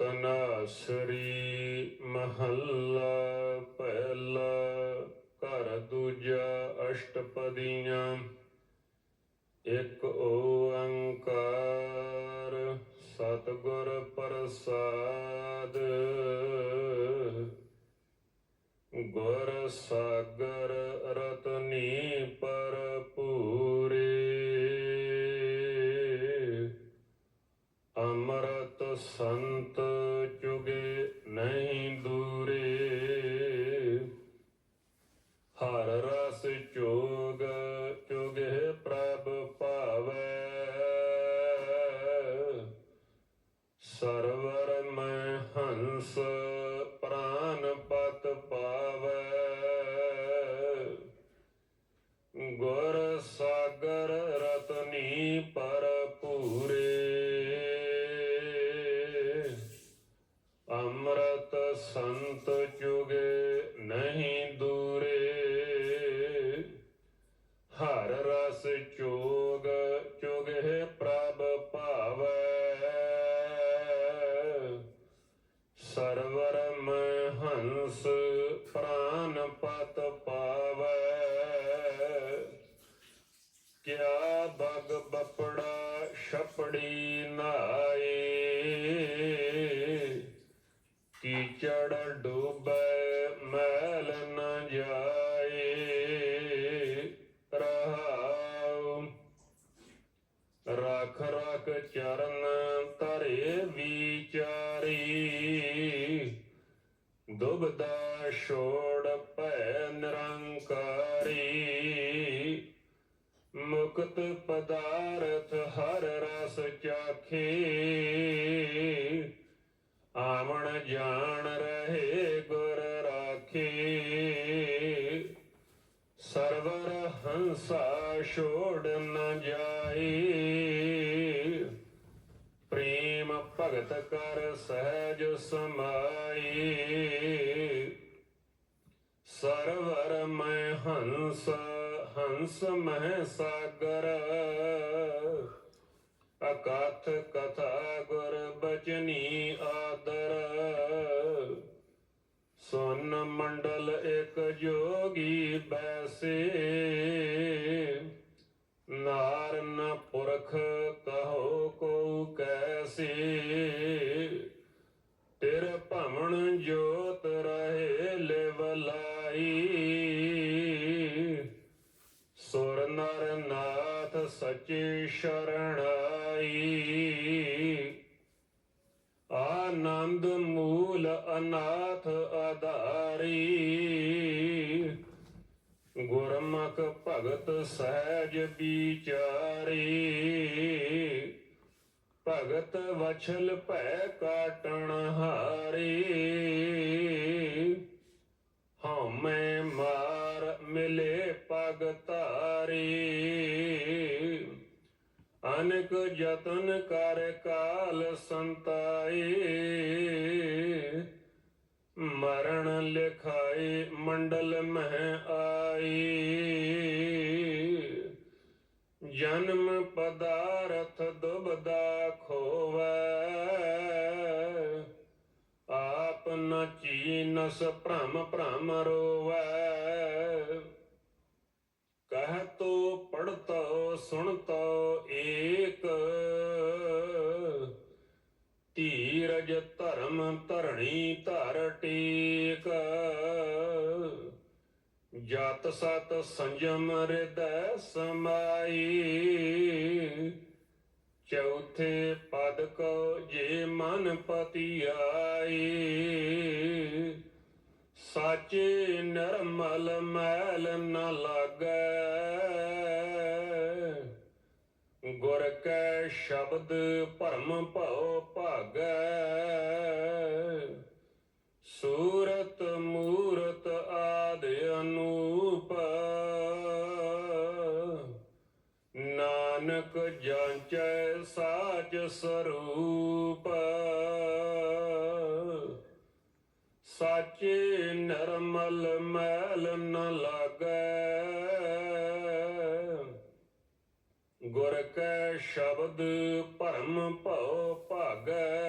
ਤਨਾਸਰੀ ਮਹੱਲਾ ਪਹਿਲਾ ਘਰ ਦੂਜਾ ਅਸ਼ਟਪਦੀਆਂ। ਇੱਕ ਓੰਕਾਰ ਸਤਿਗੁਰ ਪ੍ਰਸਾਦ। ਗੁਰ ਸਾਗਰ ਰਤਨੀ ਪਰ ਸੰਤ ਚੁਗੇ ਨਹੀਂ ਅੰਮ੍ਰਿਤ ਸੰਤ ਜੁਗੇ ਨਹੀਂ ਦੂਰੇ ਹਰ ਰਸ ਚੋਗ ਕੀਚੜ ਡੂਬੈ, ਮੈਲ ਨ ਜਾਏ। ਰਹਾਉ ਰਖ ਰਖ ਚਰਨ ਧਰੇ ਵਿਚਾਰੀ। ਦੁਬਦਾ ਛੋੜ ਭੈ ਨਿਰੰਕਾਰੀ। ਮੁਕਤ ਪਦਾਰਥ ਹਰ ਰਸ ਚਾਖੇ। ਜਾਣ ਰਹੇ ਗੁਰ ਰਾਖੇ। ਸਰਵਰ ਹੰਸਾ ਛੋੜ ਨ ਜਾਏ ਪ੍ਰੇਮ ਭਗਤ ਕਰ ਸਹਿਜ ਸਮਾਈ। ਸਰਵਰ ਮੈਂ ਹੰਸ ਹੰਸ ਮਹਿ ਸਾਗਰ। ਅਕਥ ਕਥਾ ਗੁਰ ਬਚਨੀ ਆਦਰ। ਸੁਨ ਮੰਡਲ ਇੱਕ ਜੋਗੀ ਬੈਸੇ। ਨਾਰ ਪੁਰਖ ਕਹੋ ਕੋ ਕੈਸੇ। ਸੁਰ ਨਰ ਨਾਥ ਸਚੇ ਸ਼ਰਣਾਈ ਆਨੰਦ ਮੂਲ ਅਨਾਥ ਆਧਾਰੀ ਗੁਰਮਖ ਭਗਤ ਸਹਿਜ ਵਿਚਾਰੀ। ਭਗਤ ਵਛਲ ਭੈ ਕਾਟਣ ਹਾਰੀ। ਹਉਮੈ ਮਾਰ ਮਿਲੇ ਪਗ ਧਾਰੀ। ਅਨਕ ਯਤਨ ਕਰ ਕਾਲ ਸੰਤਾਈ। ਮਰਨ ਲਿਖਾਈ ਮੰਡਲ ਮਹਿ ਆਈ। ਜਨਮ ਪਦਾਰਥ ਦੁਬਦਾ ਖੋਵੈ। ਆਪ ਨ ਚੀਨਸ ਭ੍ਰਮ ਭ੍ਰਮ ਰੋਵੈ ਕਹਿ ਤੋ ਪੜਤੋ ਸੁਣਤੋ ਏਕ। ਧੀਰਜ ਧਰਮ ਧਰਣੀ ਧਰ ਟੇਕ। ਜਤ ਸਤ ਸੰਜਮ ਹਿਰਦੈ ਸਮਾਈ। ਚੌਥੇ ਪਦ ਕੋ ਜੇ ਮਨ ਪਤੀ ਆਈ ਸਾਚੇ ਨਰਮਲ ਮੈਲ ਨ ਲਾਗੈ। ਗੁਰ ਕੈ ਸ਼ਬਦ ਭਰਮ ਭਉ ਭਾਗੈ। ਸੂਰਤ ਮੂਰਤ ਆਦ ਅਨੂਪ। ਨਾਨਕ ਜਾਂਚੈ ਸਾਚ ਸਰੂਪ। ਸਾਚੇ ਨਰਮਲ ਮੈਲ ਨ ਲਾਗੈ ਗੁਰ ਕੈ ਸ਼ਬਦ ਭਰਮ ਭਉ ਭਾਗੈ।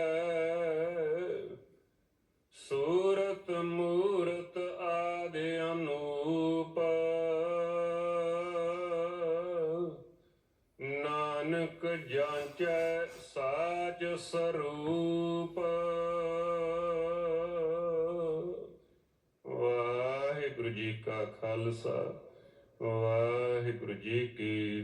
ਸੂਰਤ ਮੂਰਤ ਆਦਿ ਅਨੂਪ। ਨਾਨਕ ਜਾਂਚੈ ਸਾਚ ਸਰੂਪ। ਵਾਹਿਗੁਰੂ ਜੀ ਕਾ ਖਾਲਸਾ, ਵਾਹਿਗੁਰੂ ਜੀ ਕੀ